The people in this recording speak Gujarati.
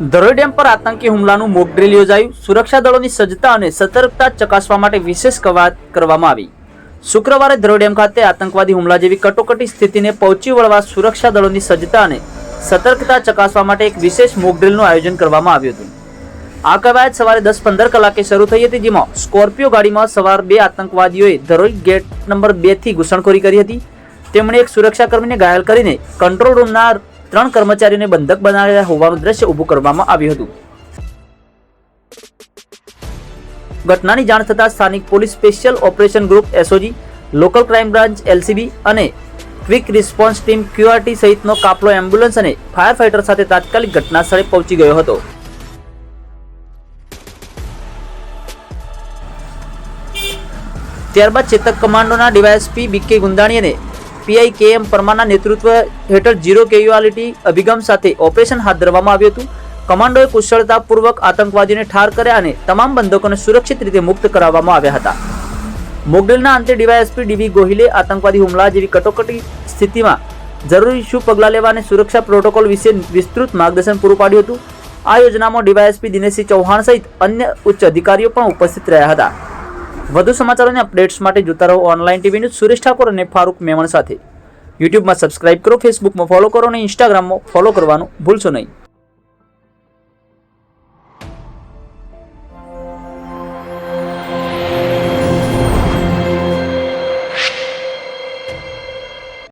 ધરોઈ ડેમ પર આતંકી હુમલાનું મોક ડ્રીલ યોજાયું. સુરક્ષા દળોની સજ્જતા અને સતર્કતા ચકાસવા માટે વિશેષ કવાયત કરવામાં આવી. શુક્રવારે ધરોઈ ડેમ ખાતે આતંકવાદી હુમલા જેવી કટોકટી સ્થિતિને પહોંચી વળવા સુરક્ષા દળોની સજ્જતા અને સતર્કતા ચકાસવા માટે એક વિશેષ મોક ડ્રીલનું આયોજન કરવામાં આવ્યું હતું. આ કવાયત સવારે દસ પંદર કલાકે શરૂ થઈ હતી, જેમાં સ્કોર્પિયો ગાડીમાં સવાર બે આતંકવાદીઓએ ધરોઈ ગેટ નંબર બેથી ઘૂસણખોરી કરી હતી. તેમણે એક સુરક્ષાકર્મીને ઘાયલ કરીને કંટ્રોલ રૂમના ત્રણ કર્મચારીઓને બંધક બનાવ્યા હોવાનું દ્રશ્ય ઊભું કરવામાં આવ્યું હતું. ઘટનાની જાણ થતાં સ્થાનિક police special operation group SOG, local crime branch LCB અને ક્વિક રિસ્પોન્સ ટીમ ક્યુઆરટી સહિતનો કાફલો એમ્બ્યુલન્સ અને ફાયર ફાઇટર સાથે તાત્કાલિક ઘટના સ્થળે પહોંચી ગયો હતો. ત્યારબાદ ચેતક કમાન્ડોના ડીવાયએસપી બીકે ગુંદાણી અને પીઆઈ કે એમ પરમારના નેતૃત્વ હેઠળ ઝીરો કેવ્યુઆલિટી અભિગમ સાથે ઓપરેશન હાથ ધરવામાં આવ્યું હતું. કમાન્ડોએ કુશળતાપૂર્વક આતંકવાદીઓને ઠાર કર્યા અને તમામ બંધકોને સુરક્ષિત રીતે મુક્ત કરાવવામાં આવ્યા હતા. મોગડેલના અંતે ડીવાયએસપી ડીવી ગોહિલે આતંકવાદી હુમલા જેવી કટોકટી સ્થિતિમાં જરૂરી શું પગલાં લેવા અને સુરક્ષા પ્રોટોકોલ વિશે વિસ્તૃત માર્ગદર્શન પૂરું પાડ્યું હતું. આ યોજનામાં ડીવાયએસપી દિનેશસિંહ ચૌહાણ સહિત અન્ય ઉચ્ચ અધિકારીઓ પણ ઉપસ્થિત રહ્યા હતા. વધુ સમાચારો અને અપડેટ્સ માટે જોતા રહો online TV news. Suresh Thakor અને ફારૂક મેમણ સાથે. યુટ્યુબમાં સબસ્ક્રાઇબ કરો ફેસબુકમાં ફોલો કરો અને ઇન્સ્ટાગ્રામમાં ફોલો કરવાનું ભૂલશો નહીં.